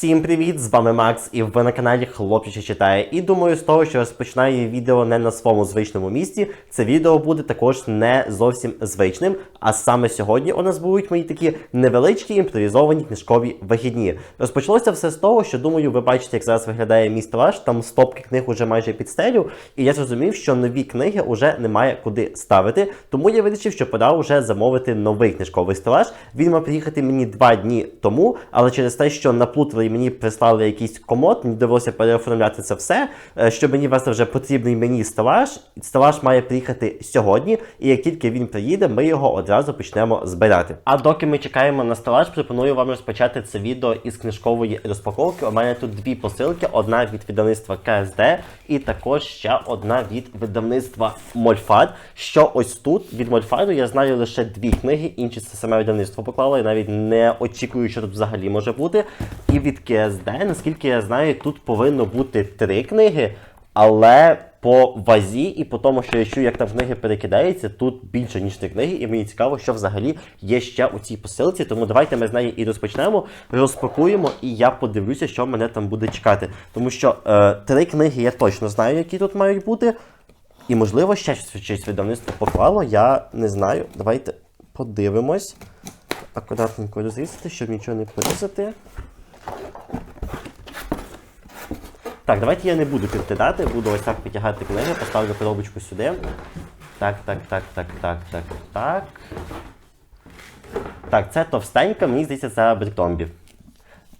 Всім привіт! З вами Макс, і ви на каналі Хлопчичі читає. І думаю, з того, що розпочинаю відео не на своєму звичному місці, це відео буде також не зовсім звичним. А саме сьогодні у нас будуть мої такі невеличкі імпровізовані книжкові вихідні. Розпочалося все з того, що думаю, ви бачите, як зараз виглядає мій стелаж, там стопки книг уже майже під стелю, і я зрозумів, що нові книги вже немає куди ставити. Тому я вирішив, що пора вже замовити новий книжковий стелаж. Він мав приїхати мені два дні тому, але через те, що наплутали і мені прислали якийсь комод, мені довелося переоформляти це все, е, щоб мені вести вже потрібний мені стелаж. Стелаж має приїхати сьогодні, і як тільки він приїде, ми його одразу почнемо збирати. А доки ми чекаємо на стелаж, пропоную вам розпочати це відео із книжкової розпаковки. У мене тут дві посилки: одна від видавництва КСД, і також ще одна від видавництва Мольфад. Що ось тут від Мольфаду я знаю лише дві книги, інші це саме видавництво поклало. Я навіть не очікую, що тут взагалі може бути. І від КСД, наскільки я знаю, тут повинно бути три книги, але по вазі і по тому, що я чую, як там книги перекидаються, тут більше ніж три книги, і мені цікаво, що взагалі є ще у цій посилці. Тому давайте ми з неї і розпочнемо, розпакуємо, і я подивлюся, що мене там буде чекати. Тому що е, три книги я точно знаю, які тут мають бути. І, можливо, ще щось видавництво поклало, я не знаю. Давайте подивимось. Акуратненько розрізати, щоб нічого не порізати. Так, давайте я не буду підкидати, буду ось так витягати книги, поставлю коробочку сюди. Так, так, так, так, так, так, так. Так, це товстенька, мені здається, це Абріктомбі.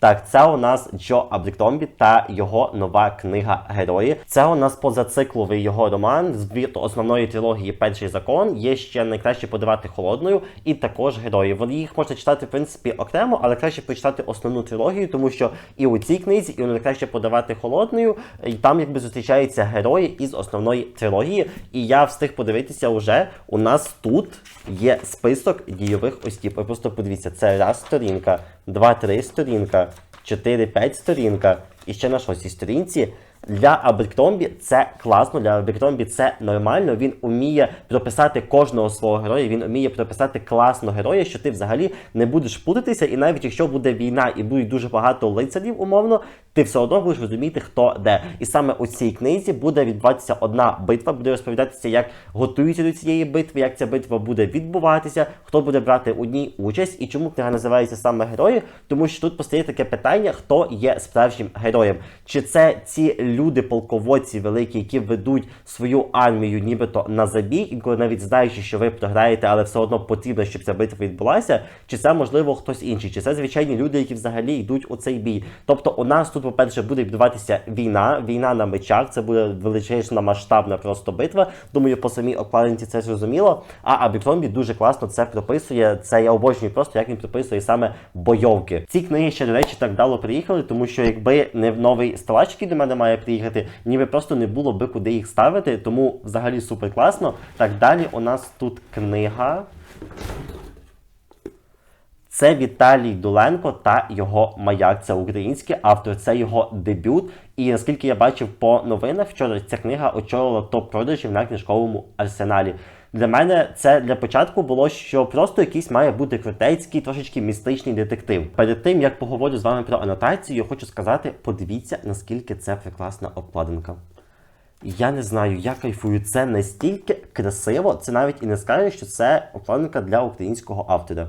Так, це у нас Джо Абріктомбі та його нова книга Герої. Це у нас позацикловий його роман з основної трилогії Перший закон. Є ще найкраще подавати холодною, і також герої. Вони їх можна читати, в принципі, окремо, але краще прочитати основну трилогію, тому що і у цій книзі, і у найкраще подавати холодною, і там якби зустрічаються герої із основної трилогії. І я встиг подивитися вже. У нас тут є список дійових осіб. Ви просто подивіться, це раз сторінка, два-три сторінка. 4-5 сторінка. І ще на шостій сторінці. Для Абріктомбі це класно, для Абріктомбі це нормально. Він уміє прописати кожного свого героя, він уміє прописати класно героя, що ти взагалі не будеш путатися, і навіть якщо буде війна і буде дуже багато лицарів, умовно, ти все одно будеш розуміти, хто де. І саме у цій книзі буде відбуватися одна битва, буде розповідатися, як готуються до цієї битви, як ця битва буде відбуватися, хто буде брати у ній участь і чому книга називається саме герої, тому що тут постає таке питання, хто є справжнім героєм. Чи це ці люди, полководці великі, які ведуть свою армію, нібито на забій, інколи навіть знаючи, що ви програєте, але все одно потрібно, щоб ця битва відбулася, чи це можливо хтось інший, чи це звичайні люди, які взагалі йдуть у цей бій. Тобто, у нас тут, по-перше, буде відбуватися війна, війна на мечах, це буде величезна масштабна просто битва. Думаю, по самій окладинці це зрозуміло. А Абікромбі дуже класно це прописує. Це я обожнюю просто, як він прописує саме бойовки. Ці книги ще, до речі, так дало приїхали, тому що якби не новий стелач, який до мене має приїхати, ніби просто не було би куди їх ставити. Тому взагалі супер класно. Так далі у нас тут книга. Це Віталій Дуленко та його маяк. Це український автор, це його дебют. І наскільки я бачив по новинах, вчора ця книга очолила топ продажів на книжковому арсеналі. Для мене це для початку було, що просто якийсь має бути крутецький, трошечки містичний детектив. Перед тим як поговорю з вами про анотацію, я хочу сказати: подивіться, наскільки це прекрасна обкладинка. Я не знаю, я кайфую. Це настільки красиво, це навіть і не скажеш, що це обкладинка для українського автора.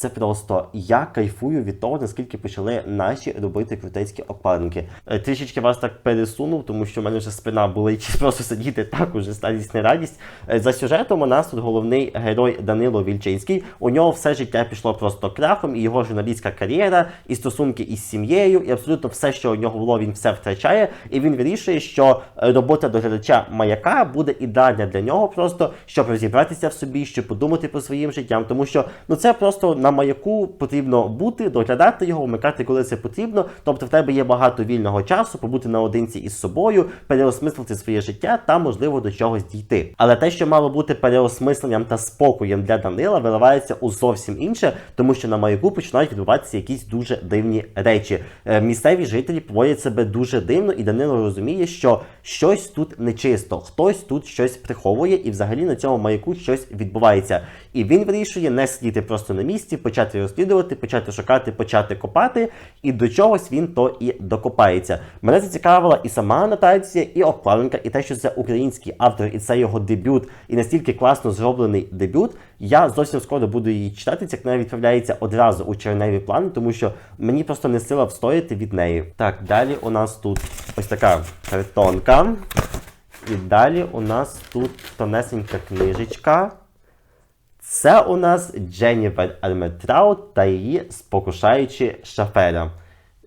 Це просто я кайфую від того, наскільки почали наші робити крутецькі обкладинки. Е, Трішечки вас так пересунув, тому що в мене вже спина болить, просто сидіти так уже старість не радість. Е, За сюжетом у нас тут головний герой Данило Вільчинський. У нього все життя пішло просто крахом, і його журналістська кар'єра, і стосунки із сім'єю, і абсолютно все, що у нього було, він все втрачає. І він вирішує, що е, робота доглядача маяка буде ідеальна для нього, просто щоб розібратися в собі, щоб подумати про своїм життям, тому що ну це просто на маяку потрібно бути, доглядати його, вмикати, коли це потрібно. Тобто в тебе є багато вільного часу, побути наодинці із собою, переосмислити своє життя та, можливо, до чогось дійти. Але те, що мало бути переосмисленням та спокоєм для Данила, виливається у зовсім інше, тому що на маяку починають відбуватися якісь дуже дивні речі. Е, Місцеві жителі поводять себе дуже дивно, і Данило розуміє, що щось тут нечисто, хтось тут щось приховує, і взагалі на цьому маяку щось відбувається. І він вирішує не сидіти просто на місці. Почати розслідувати, почати шукати, почати копати, і до чогось він то і докопається. Мене зацікавила і сама анотація, і обкладинка, і те, що це український автор, і це його дебют, і настільки класно зроблений дебют. Я зовсім скоро буду її читати. Ця книга відправляється одразу у черневі плани, тому що мені просто не сила встояти від неї. Так, далі у нас тут ось така картонка. І далі у нас тут тонесенька книжечка. Це у нас Дженніфер Арметраут та її спокушаючі шафера.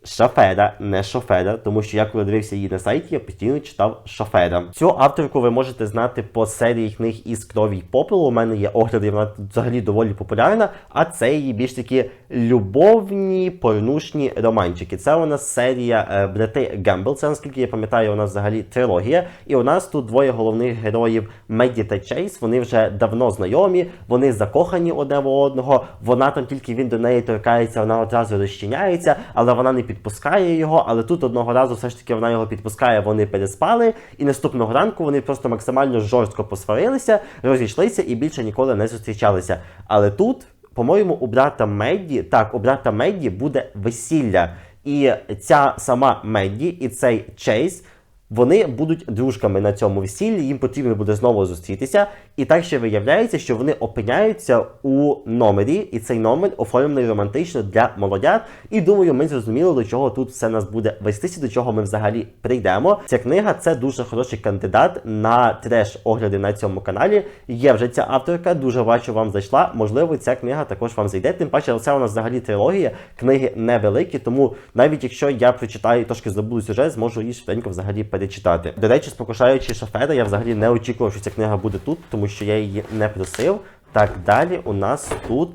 Шафера, не шофера, тому що я коли дивився її на сайті, я постійно читав шофера. Цю авторку ви можете знати по серії книг із крові й попелу. У мене є огляди, вона взагалі доволі популярна. А це її більш такі любовні, порнушні романчики. Це у нас серія е, брати Гембл. Це наскільки я пам'ятаю, у нас взагалі трилогія. І у нас тут двоє головних героїв Меді та Чейз. Вони вже давно знайомі, вони закохані одне в одного. Вона там тільки він до неї торкається, вона одразу розчиняється, але вона не підпускає його. Але тут одного разу все ж таки вона його підпускає, вони переспали. І наступного ранку вони просто максимально жорстко посварилися, розійшлися і більше ніколи не зустрічалися. Але тут. По-моєму, у брата Медді, так, у брата Медді буде весілля. І ця сама Медді і цей Чейз, вони будуть дружками на цьому весіллі, їм потрібно буде знову зустрітися. І так ще виявляється, що вони опиняються у номері, і цей номер оформлений романтично для молодят. І думаю, ми зрозуміли, до чого тут все нас буде вестися, до чого ми взагалі прийдемо. Ця книга це дуже хороший кандидат на треш огляди на цьому каналі. Є вже ця авторка, дуже бачу, вам зайшла. Можливо, ця книга також вам зайде. Тим паче, це у нас взагалі трилогія, книги невеликі, тому навіть якщо я прочитаю трошки забуду сюжет, зможу її швиденько взагалі перечитати. До речі, спокушаючи шофера, я взагалі не очікував, що ця книга буде тут, тому що я її не просив. Так, далі у нас тут.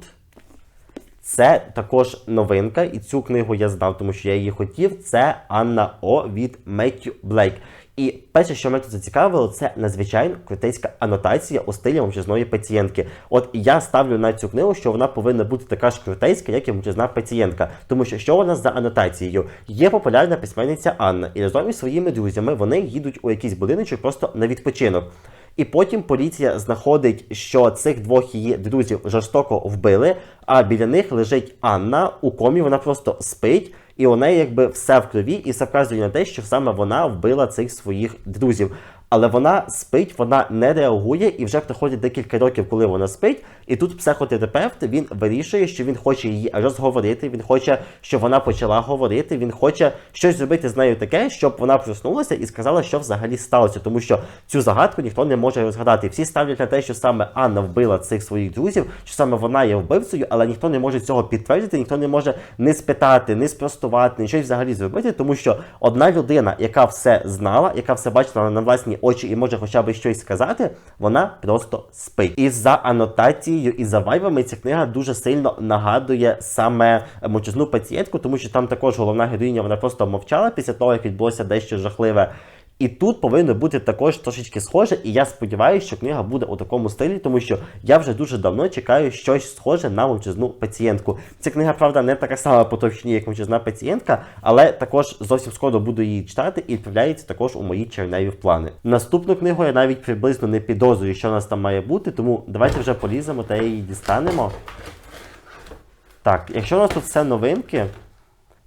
Це також новинка, і цю книгу я знав, тому що я її хотів. Це Анна О від Меттю Блейк. І перше, що мене тут зацікавило, це надзвичайно крутейська анотація у стилі мовчазної пацієнтки. От я ставлю на цю книгу, що вона повинна бути така ж крутейська, як і мовчазна пацієнтка. Тому що що вона за анотацією? Є популярна письменниця Анна, і разом із своїми друзями вони їдуть у якийсь будиночок просто на відпочинок. І потім поліція знаходить, що цих двох її друзів жорстоко вбили, а біля них лежить Анна у комі, вона просто спить, і у неї якби все в крові, і це вказує на те, що саме вона вбила цих своїх друзів. Але вона спить, вона не реагує, і вже проходить декілька років, коли вона спить. І тут психотерапевт він вирішує, що він хоче її розговорити. Він хоче, щоб вона почала говорити. Він хоче щось зробити з нею таке, щоб вона проснулася і сказала, що взагалі сталося. Тому що цю загадку ніхто не може розгадати. Всі ставлять на те, що саме Анна вбила цих своїх друзів, що саме вона є вбивцею, але ніхто не може цього підтвердити, ніхто не може не спитати, не спростувати, нічого взагалі зробити, тому що одна людина, яка все знала, яка все бачила на очі і може хоча б щось сказати, вона просто спить. І за анотацією, і за вайбами ця книга дуже сильно нагадує саме мовчазну пацієнтку, тому що там також головна героїня вона просто мовчала після того, як відбулося дещо жахливе. І тут повинно бути також трошечки схоже, і я сподіваюся, що книга буде у такому стилі, тому що я вже дуже давно чекаю щось схоже на мовчазну пацієнтку. Ця книга, правда, не така сама по товщині, як мовчазна пацієнтка, але також зовсім скоро буду її читати і відправляється також у мої черневі плани. Наступну книгу я навіть приблизно не підозрюю, що у нас там має бути, тому давайте вже поліземо та її дістанемо. Так, якщо у нас тут все новинки,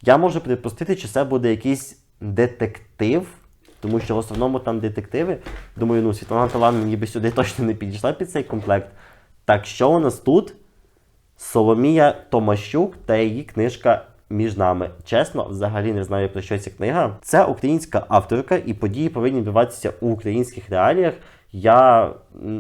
я можу припустити, чи це буде якийсь детектив. Тому що в основному там детективи. Думаю, ну Світлана Талан ніби сюди точно не підійшла під цей комплект. Так, що у нас тут? Соломія Томащук та її книжка між нами. Чесно, взагалі не знаю про що ця книга. Це українська авторка, і події повинні відбуватися у українських реаліях. Я,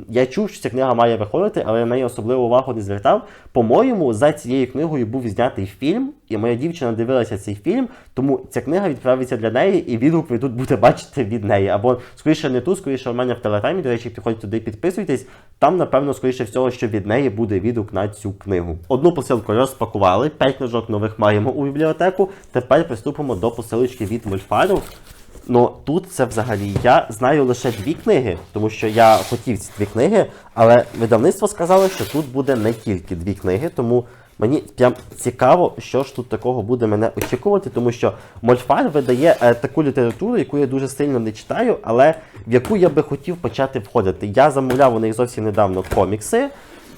я чув, що ця книга має виходити, але я на неї особливу увагу не звертав. По-моєму, за цією книгою був знятий фільм, і моя дівчина дивилася цей фільм, тому ця книга відправиться для неї, і відгук ви тут будете бачити від неї. Або скоріше не тут, скоріше в мене в телеграмі. До речі, підходьте туди, підписуйтесь. Там, напевно, скоріше всього, що від неї буде відгук на цю книгу. Одну посилку розпакували, п'ять книжок нових маємо у бібліотеку. Тепер приступимо до посилочки від Мольфару. Ну тут це взагалі я знаю лише дві книги, тому що я хотів ці дві книги, але видавництво сказало, що тут буде не тільки дві книги, тому мені прям цікаво, що ж тут такого буде мене очікувати, тому що Мольфар видає е, таку літературу, яку я дуже сильно не читаю, але в яку я би хотів почати входити. Я замовляв у них зовсім недавно комікси.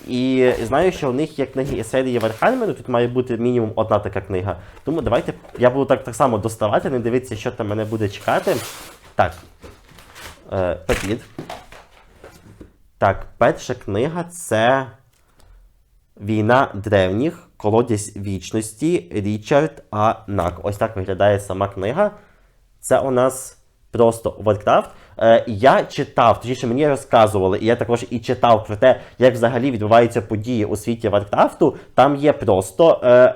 І знаю, що у них є книги із серії Вархаммеру, тут має бути мінімум одна така книга. Тому давайте я буду так, так само доставати, не дивитися, що там мене буде чекати. Так. Е. Так, перша книга це Війна древніх, колодязь вічності, Річард А. Нак. Ось так виглядає сама книга. Це у нас просто Warcraft. Е, я читав, точніше мені розказували, і я також і читав про те, як взагалі відбуваються події у світі Варкрафту. Там є просто е,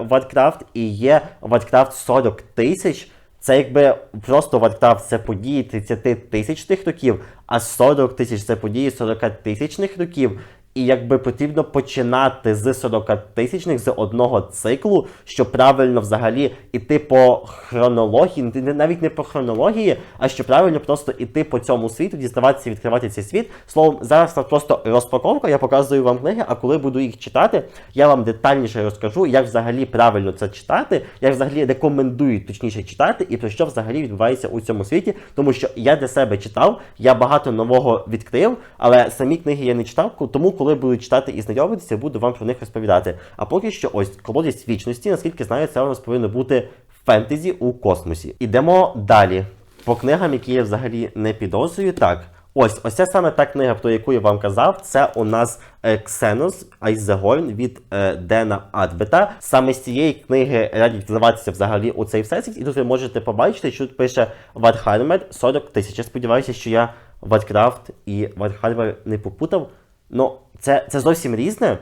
і є Варкрафт 40 тисяч. Це якби просто Варкрафт це події 30 тисячних років, а 40 тисяч це події 40 тисячних років. І якби потрібно починати з 40 тисячних з одного циклу, щоб правильно взагалі іти по хронології, навіть не по хронології, а щоб правильно просто іти по цьому світу, діставатися, відкривати цей світ. Словом, зараз це просто розпаковка, я показую вам книги, а коли буду їх читати, я вам детальніше розкажу, як взагалі правильно це читати, як взагалі рекомендую точніше читати, і про що взагалі відбувається у цьому світі. Тому що я для себе читав, я багато нового відкрив, але самі книги я не читав, тому коли буду читати і знайомитися, буду вам про них розповідати. А поки що, ось колодязь вічності, наскільки знаю, це у нас повинно бути фентезі у космосі. Ідемо далі. По книгам, які я взагалі не підозрюю. Так, ось ось ця саме та книга, про яку я вам казав. Це у нас е, Ксенос Айзегорн від е, Дена Адбета. Саме з цієї книги радять вливатися взагалі у цей всесвіт. І тут ви можете побачити, що тут пише Warhammer 40 тисяч. Я сподіваюся, що я Warcraft і Warhammer не попутав. Ну, це, це зовсім різне.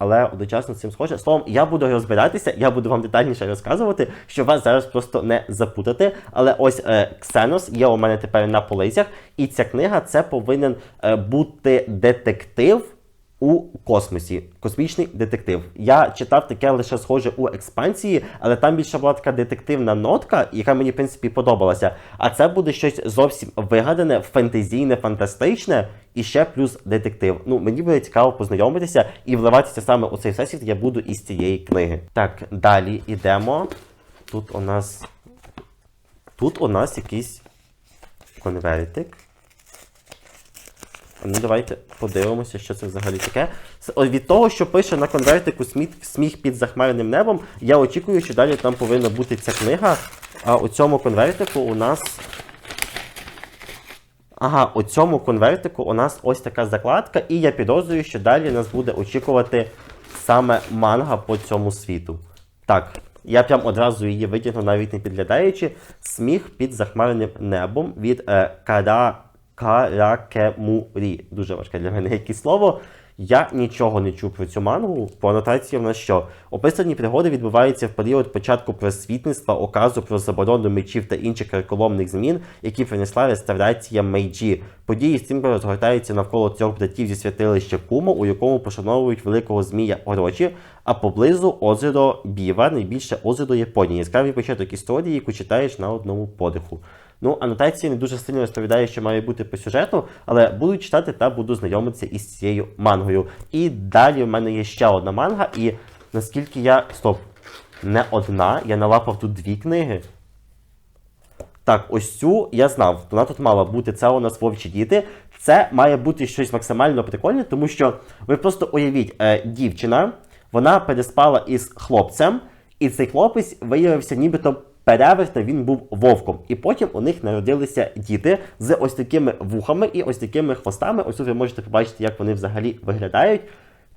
Але одночасно з цим схоже. Словом, я буду розбиратися, я буду вам детальніше розказувати, щоб вас зараз просто не запутати. Але ось е, Ксенос є у мене тепер на полицях, і ця книга це повинен е, бути детектив у космосі. Космічний детектив. Я читав таке лише схоже у експансії, але там більше була така детективна нотка, яка мені в принципі подобалася. А це буде щось зовсім вигадане, фентезійне, фантастичне. І ще плюс детектив. Ну, мені буде цікаво познайомитися і вливатися саме у цей всесвіт я буду із цієї книги. Так, далі йдемо. Тут у нас. Тут у нас якийсь конвертик. Ну, давайте подивимося, що це взагалі таке. Від того, що пише на конвертику сміх, під захмарним небом, я очікую, що далі там повинна бути ця книга. А у цьому конвертику у нас Ага, у цьому конвертику у нас ось така закладка, і я підозрюю, що далі нас буде очікувати саме манга по цьому світу. Так, я прям одразу її витягну, навіть не підглядаючи. Сміх під захмарним небом від е, Кара Каракемурі. Дуже важке для мене якесь слово. Я нічого не чув про цю мангу. По анотації в нас що? Описані пригоди відбуваються в період початку просвітництва, оказу про заборону мечів та інших карколомних змін, які принесла реставрація Мейджі. Події стрімко розгортаються навколо трьох братів зі святилища Кумо, у якому пошановують великого змія Орочі, а поблизу озеро Біва, найбільше озеро Японії. Яскравий початок історії, яку читаєш на одному подиху. Ну, анотації не дуже сильно розповідає, що має бути по сюжету, але буду читати та буду знайомитися із цією мангою. І далі в мене є ще одна манга, і наскільки я. Стоп, не одна, я налапав тут дві книги. Так, ось цю я знав. Вона тут мала бути. Це у нас вовчі діти. Це має бути щось максимально прикольне, тому що ви просто уявіть, е, дівчина, вона переспала із хлопцем, і цей хлопець виявився нібито перевертом, він був вовком. І потім у них народилися діти з ось такими вухами і ось такими хвостами. Ось тут ви можете побачити, як вони взагалі виглядають.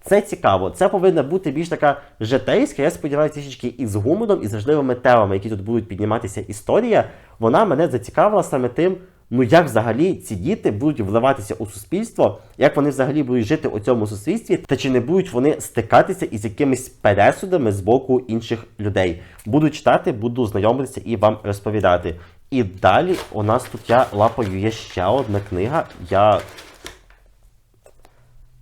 Це цікаво. Це повинна бути більш така житейська, я сподіваюся, трішечки із гумором і з важливими темами, які тут будуть підніматися історія. Вона мене зацікавила саме тим, ну як взагалі ці діти будуть вливатися у суспільство, як вони взагалі будуть жити у цьому суспільстві, та чи не будуть вони стикатися із якимись пересудами з боку інших людей. Буду читати, буду знайомитися і вам розповідати. І далі у нас тут я лапаю є ще одна книга. Я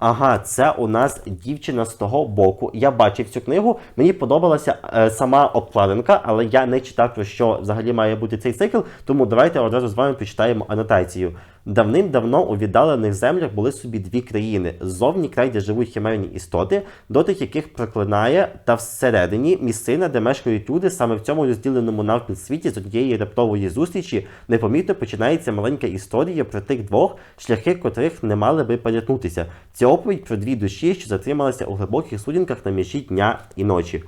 Ага, це у нас дівчина з того боку. Я бачив цю книгу. Мені подобалася е, сама обкладинка, але я не читав про що взагалі має бути цей цикл. Тому давайте одразу з вами почитаємо анотацію. Давним-давно у віддалених землях були собі дві країни: ззовні край, де живуть химерні істоти, дотик яких проклинає, та всередині місцина, де мешкають люди, саме в цьому розділеному навпіл світі з однієї раптової зустрічі непомітно починається маленька історія про тих двох, шляхи котрих не мали би перетнутися. Це оповідь про дві душі, що затрималися у глибоких судінках на межі дня і ночі.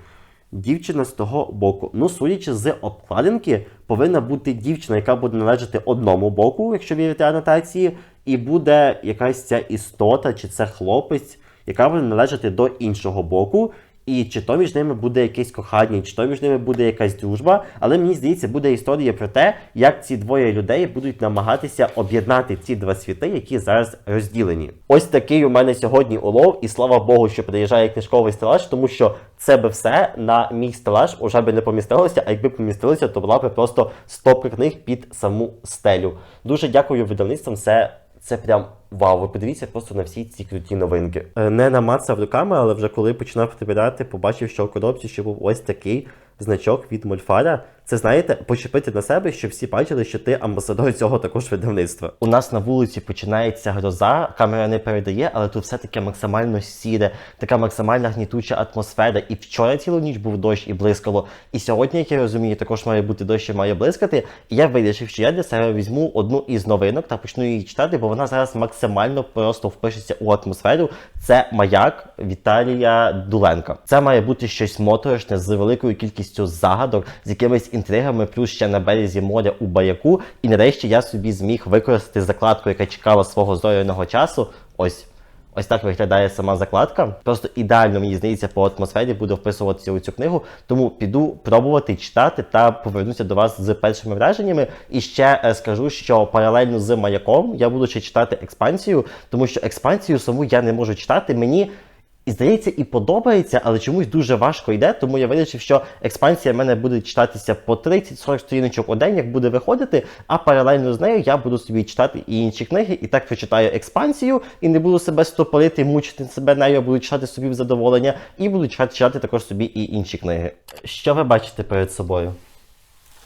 Дівчина з того боку. Ну, судячи з обкладинки, повинна бути дівчина, яка буде належати одному боку, якщо вірити анотації, і буде якась ця істота, чи це хлопець, яка буде належати до іншого боку. І чи то між ними буде якесь кохання, чи то між ними буде якась дружба, але мені здається, буде історія про те, як ці двоє людей будуть намагатися об'єднати ці два світи, які зараз розділені. Ось такий у мене сьогодні улов, і слава Богу, що приїжджає книжковий стелаж, тому що це би все на мій стелаж уже би не помістилося, а якби помістилося, то була би просто стопка книг під саму стелю. Дуже дякую видавництвам. Це це прям вау. Ви подивіться просто на всі ці круті новинки. Е, Не намацав руками, але вже коли починав перебирати, побачив, що в коробці ще був ось такий значок від Мольфара. Це знаєте, почепити на себе, щоб всі бачили, що ти амбасадор цього також видавництва. У нас на вулиці починається гроза, камера не передає, але тут все таке максимально сіре, така максимальна гнітуча атмосфера. І вчора цілу ніч був дощ і блискало. І сьогодні, як я розумію, також має бути дощ і має блискати. І я вирішив, що я для себе візьму одну із новинок та почну її читати, бо вона зараз максимально просто впишеться у атмосферу. Це маяк Віталія Дуленка. Це має бути щось моторошне з великою кількістю загадок, з якимись інтригами, плюс ще на березі моря у баяку. І нарешті я собі зміг використати закладку, яка чекала свого зоряного часу. Ось. Ось так виглядає сама закладка. Просто ідеально мені здається по атмосфері буде вписуватися у цю книгу. Тому піду пробувати читати та повернуся до вас з першими враженнями. І ще е, скажу, що паралельно з маяком я буду ще читати експансію, тому що експансію саму я не можу читати. Мені. І здається, і подобається, але чомусь дуже важко йде, тому я вирішив, що експансія в мене буде читатися по 30-40 сторіночок у день, як буде виходити, а паралельно з нею я буду собі читати і інші книги, і так прочитаю експансію, і не буду себе стопорити, мучити себе нею, буду читати собі в задоволення, і буду читати, читати також собі і інші книги. Що ви бачите перед собою?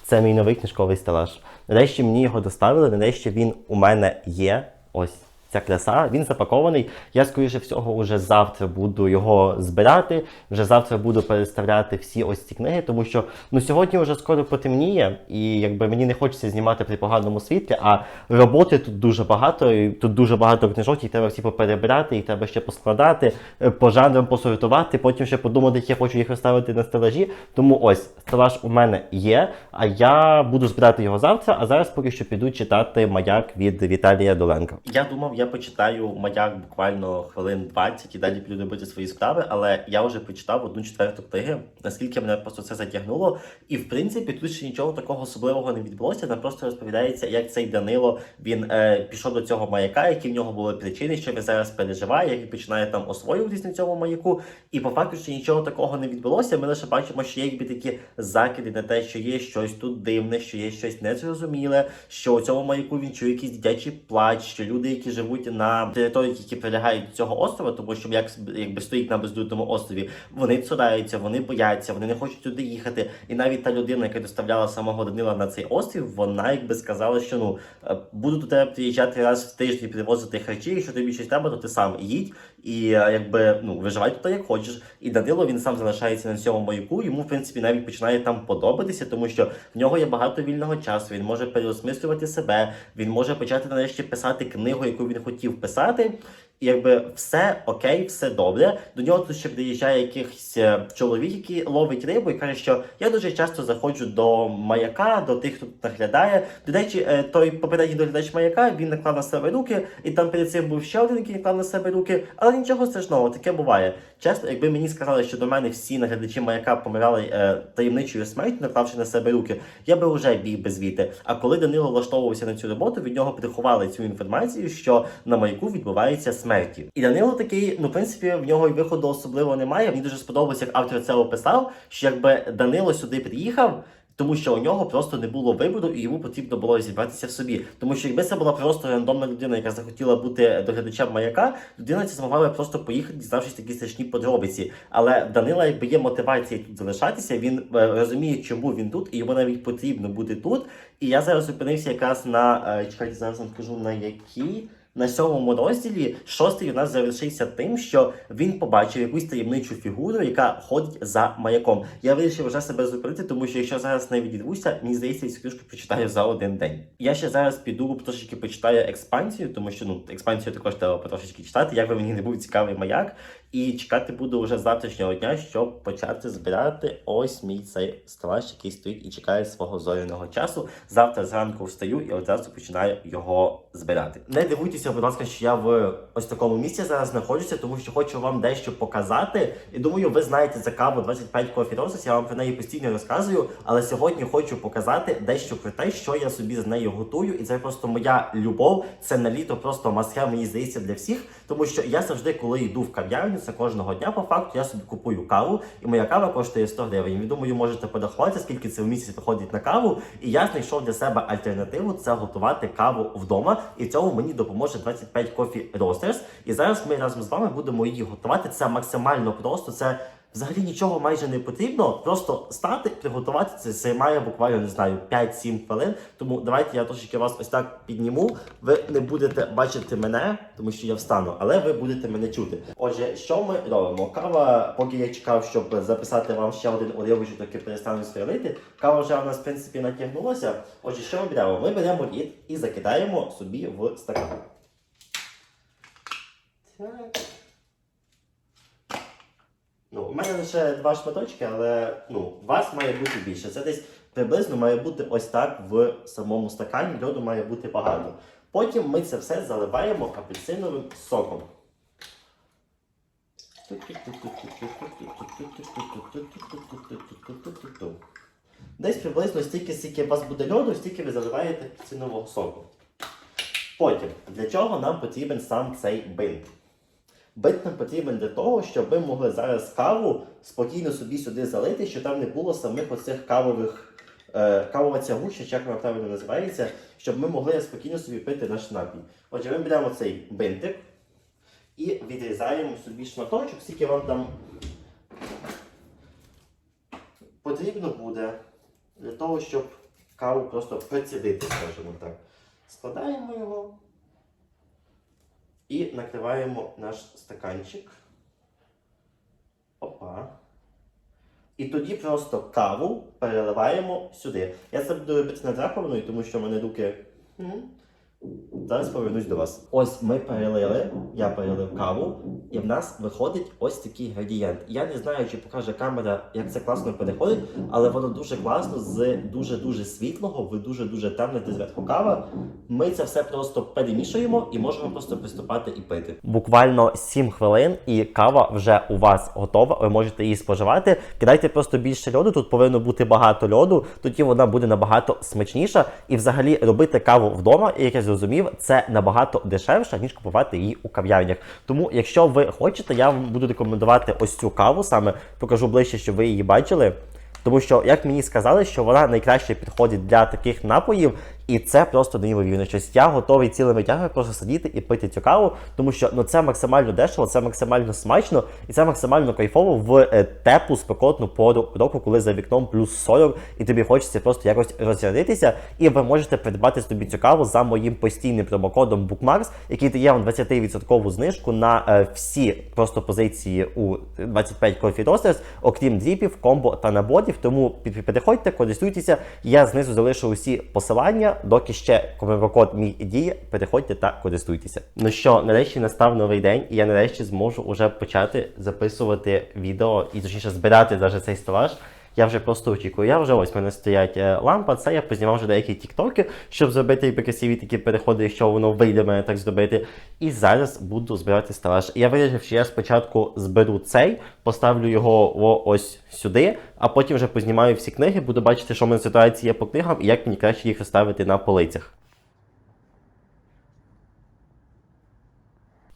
Це мій новий книжковий стелаж. Нарешті мені його доставили, нарешті він у мене є. Ось ця краса. Він запакований. Я, скоріше всього, вже завтра буду його збирати. Вже завтра буду переставляти всі ось ці книги, тому що ну сьогодні вже скоро потемніє, і якби мені не хочеться знімати при поганому світлі, а роботи тут дуже багато. і Тут дуже багато книжок, їх треба всі поперебирати, їх треба ще поскладати, е, по жанрам посортувати, потім ще подумати, як я хочу їх розставити на стелажі. Тому ось стелаж у мене є, а я буду збирати його завтра. А зараз поки що піду читати маяк від Віталія Доленка. Я думав, я почитаю маяк буквально хвилин 20 і далі піду робити свої справи, але я вже почитав одну четверту книги, наскільки мене просто це затягнуло. І в принципі тут ще нічого такого особливого не відбулося. Там просто розповідається, як цей Данило він е, пішов до цього маяка, які в нього були причини, що він зараз переживає, як він починає там освоюватись на цьому маяку. І по факту ще нічого такого не відбулося. Ми лише бачимо, що є якби такі закиди на те, що є щось тут дивне, що є щось незрозуміле, що у цьому маяку він чує якийсь дитячий плач, що люди, які живуть на території, які прилягають до цього острова, тому що як якби стоїть на безлюдному острові, вони цураються, вони бояться, вони не хочуть туди їхати. І навіть та людина, яка доставляла самого Данила на цей острів, вона якби сказала, що ну е, буду до тебе приїжджати раз в тиждень, привозити харчі, якщо тобі щось треба, то ти сам їдь і е, якби ну виживай тут як хочеш. І Данило він сам залишається на цьому маяку. Йому в принципі навіть починає там подобатися, тому що в нього є багато вільного часу. Він може переосмислювати себе. Він може почати нарешті писати книгу, яку він хотів писати. Якби все окей, все добре. До нього тут ще приїжджає якийсь е, чоловік, який ловить рибу і каже, що я дуже часто заходжу до маяка, до тих, хто тут наглядає. До речі, е, той попередній доглядач маяка він наклав на себе руки, і там перед цим був ще один, який наклав на себе руки. Але нічого страшного, таке буває. Чесно, якби мені сказали, що до мене всі наглядачі маяка помирали е, таємничою смертю, наклавши на себе руки, я би вже біг без віти. А коли Данило влаштовувався на цю роботу, від нього приховали цю інформацію, що на маяку відбувається смерті. І Данило такий, ну в принципі, в нього й виходу особливо немає. Мені дуже сподобалося, як автор це описав, що якби Данило сюди приїхав. Тому що у нього просто не було вибору, і йому потрібно було зібратися в собі. Тому що якби це була просто рандомна людина, яка захотіла бути доглядачем маяка, людина ця змогла би просто поїхати, дізнавшись такі страшні подробиці. Але Данила, якби є мотивація тут залишатися, він е, розуміє, чому він тут, і йому навіть потрібно бути тут. І я зараз опинився якраз на е, чекайте, зараз вам скажу на якій. На сьомому розділі шостий у нас завершився тим, що він побачив якусь таємничу фігуру, яка ходить за маяком. Я вирішив вже себе зупинити, тому що якщо зараз не відірвуся, мені здається, я цю книжку прочитаю за один день. Я ще зараз піду трошечки почитаю експансію, тому що ну експансію також треба потрошечки читати. Як би мені не був цікавий маяк, і чекати буду вже завтрашнього дня, щоб почати збирати ось мій цей стелаж, який стоїть і чекає свого зоряного часу. Завтра зранку встаю і одразу починаю його збирати. Не дивуйтеся, будь ласка, що я в ось такому місці зараз знаходжуся, тому що хочу вам дещо показати. І думаю, ви знаєте за каву 25 Coffee Roses, я вам про неї постійно розказую. Але сьогодні хочу показати дещо про те, що я собі з нею готую. І це просто моя любов. Це на літо просто масхе, мені здається, для всіх. Тому що я завжди, коли йду в кав'ярню, це кожного дня по факту, я собі купую каву, і моя кава коштує 100 гривень. І думаю, можете порахувати, скільки це в місяць виходить на каву. І я знайшов для себе альтернативу це готувати каву вдома. І цьому мені допоможе 25 Coffee Roasters. І зараз ми разом з вами будемо її готувати. Це максимально просто. Це взагалі нічого майже не потрібно. Просто стати, приготувати це займає буквально не знаю 5-7 хвилин. Тому давайте я трошечки вас ось так підніму. Ви не будете бачити мене, тому що я встану, але ви будете мене чути. Отже, що ми робимо? Кава, поки я чекав, щоб записати вам ще один уривочок, таки перестану стрілити. Кава вже в нас в принципі натягнулася. Отже, що ми беремо? Ми беремо лід і закидаємо собі в стакан. Так. Ну, у мене лише два шматочки, але ну, вас має бути більше. Це десь приблизно має бути ось так в самому стакані, льоду має бути багато. Потім ми це все заливаємо апельсиновим соком. Десь приблизно стільки, скільки у вас буде льоду, стільки ви заливаєте апельсинового соку. Потім, для чого нам потрібен сам цей бинт? Бит нам потрібен для того, щоб ви могли зараз каву спокійно собі сюди залити, щоб там не було самих оцих кавових е, кавова ця чи як вона правильно називається, щоб ми могли спокійно собі пити наш напій. Отже, ми беремо цей бинтик і відрізаємо собі шматочок, скільки вам там потрібно буде для того, щоб каву просто прицідити, скажімо так. Складаємо його. І накриваємо наш стаканчик. Опа. І тоді просто каву переливаємо сюди. Я це буду робити над тому що в мене руки. Зараз повернусь до вас. Ось ми перелили, я перелив каву, і в нас виходить ось такий градієнт. Я не знаю, чи покаже камера, як це класно переходить, але воно дуже класно з дуже-дуже світлого в дуже-дуже темне де зверху кава. Ми це все просто перемішуємо і можемо просто приступати і пити. Буквально 7 хвилин, і кава вже у вас готова. Ви можете її споживати. Кидайте просто більше льоду. Тут повинно бути багато льоду, тоді вона буде набагато смачніша. І взагалі робити каву вдома, як я зрозумів, це набагато дешевше, ніж купувати її у кав'ярнях. Тому, якщо ви хочете, я вам буду рекомендувати ось цю каву саме покажу ближче, щоб ви її бачили. Тому що, як мені сказали, що вона найкраще підходить для таких напоїв, і це просто неймовірно. Щось я готовий цілими тягами просто сидіти і пити цю каву, тому що ну це максимально дешево, це максимально смачно і це максимально кайфово в е, теплу спекотну пору року, коли за вікном плюс 40, і тобі хочеться просто якось розрядитися. І ви можете придбати собі цю каву за моїм постійним промокодом Bookmarks, який дає вам 20% знижку на е, всі просто позиції у 25 Coffee Roasters, окрім дріпів, комбо та наборів. Тому під- переходьте, користуйтеся. Я знизу залишу усі посилання, доки ще промокод мій діє. Переходьте та користуйтеся. Ну що, нарешті настав новий день, і я нарешті зможу уже почати записувати відео і точніше збирати навіть цей стелаж. Я вже просто очікую. Я вже ось в мене стоять е, лампа. Це я познімав вже деякі тіктоки, щоб зробити красиві такі переходи, якщо воно вийде мене так зробити. І зараз буду збирати стелаж. Я вирішив, що я спочатку зберу цей, поставлю його ось сюди, а потім вже познімаю всі книги, буду бачити, що в мене ситуація є по книгам і як мені краще їх розставити на полицях.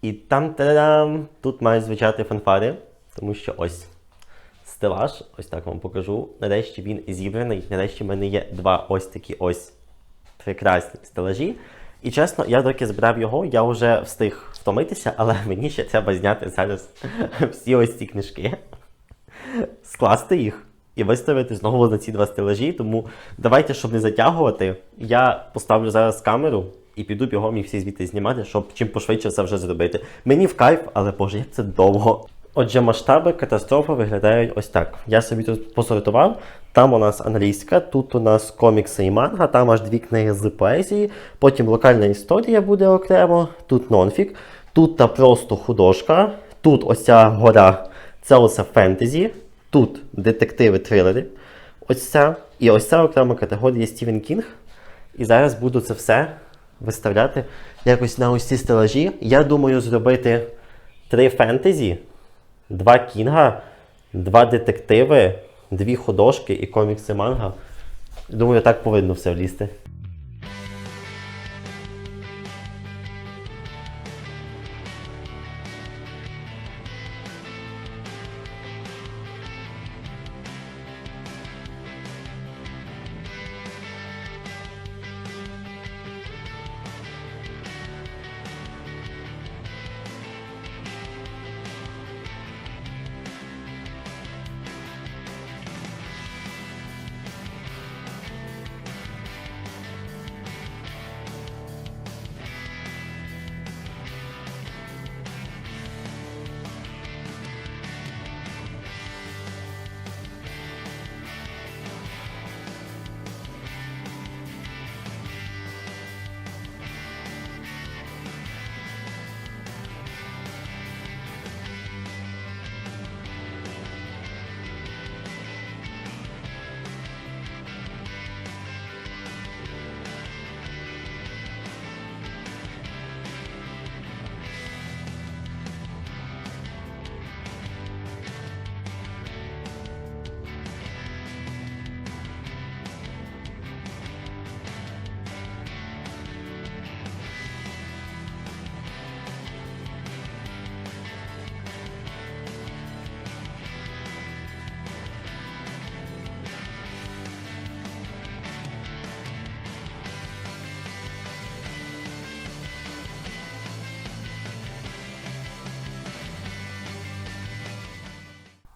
І там-та-дам! Тут мають звучати фанфари, тому що ось стелаж, ось так вам покажу. Нарешті він зібраний. Нарешті в мене є два ось такі ось прекрасні стелажі. І чесно, я доки збирав його, я вже встиг втомитися, але мені ще треба зняти зараз всі ось ці книжки, скласти їх і виставити знову на ці два стелажі. Тому давайте, щоб не затягувати, я поставлю зараз камеру і піду бігом їх всі звідти знімати, щоб чим пошвидше це вже зробити. Мені в кайф, але боже, як це довго. Отже, масштаби катастрофи виглядають ось так. Я собі тут посортував. Там у нас англійська, тут у нас комікси і манга, там аж дві книги з поезії, потім локальна історія буде окремо, тут нонфік, тут та просто художка, тут ось ця гора, це оце фентезі, тут детективи, трилери. Ось ця. І ось ця окрема категорія Стівен Кінг. І зараз буду це все виставляти якось на ось стелажі. Я думаю зробити три фентезі, два кінга, два детективи, дві художки і комікси манга. Думаю, так повинно все влізти.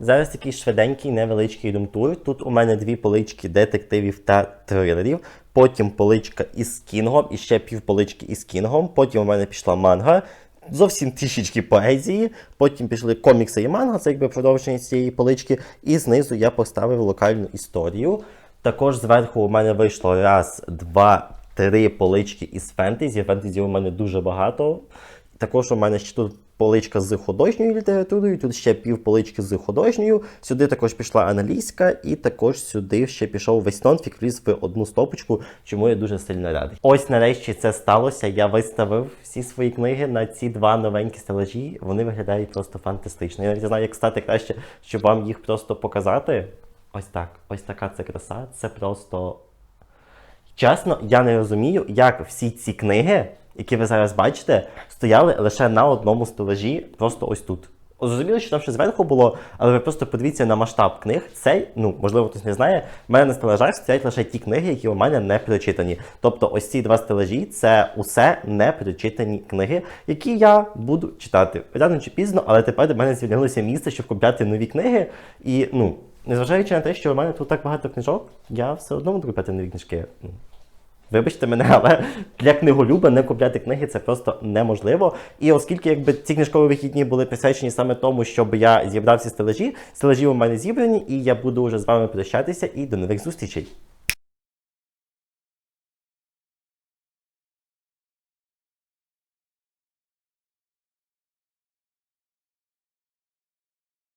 Зараз такий швиденький невеличкий думтур. Тут у мене дві полички детективів та трилерів. Потім поличка із кінгом, і ще пів полички із кінгом. Потім у мене пішла манга. Зовсім трішечки поезії. Потім пішли комікси і манга, це якби продовження цієї полички. І знизу я поставив локальну історію. Також зверху у мене вийшло раз, два, три полички із фентезі. Фентезі у мене дуже багато. Також у мене ще тут поличка з художньою літературою, тут ще пів полички з художньою. Сюди також пішла англійська, і також сюди ще пішов весь нонфік, вліз в одну стопочку, чому я дуже сильно радий. Ось нарешті це сталося. Я виставив всі свої книги на ці два новенькі стелажі. Вони виглядають просто фантастично. Я навіть не знаю, як стати краще, щоб вам їх просто показати. Ось так. Ось така це краса. Це просто. Чесно, я не розумію, як всі ці книги, які ви зараз бачите, стояли лише на одному стелажі, просто ось тут. Зрозуміло, що там ще зверху було, але ви просто подивіться на масштаб книг. Цей, ну можливо, хтось не знає, в мене на стелажах стоять лише ті книги, які у мене не прочитані. Тобто, ось ці два стелажі це усе не прочитані книги, які я буду читати рано чи пізно, але тепер до мене звільнилося місце, щоб купляти нові книги. І ну, незважаючи на те, що у мене тут так багато книжок, я все одно буду купляти нові книжки. Вибачте мене, але для книголюба не купляти книги це просто неможливо. І оскільки якби ці книжкові вихідні були присвячені саме тому, щоб я зібрав ці стележі, стележі у мене зібрані, і я буду вже з вами прощатися і до нових зустрічей.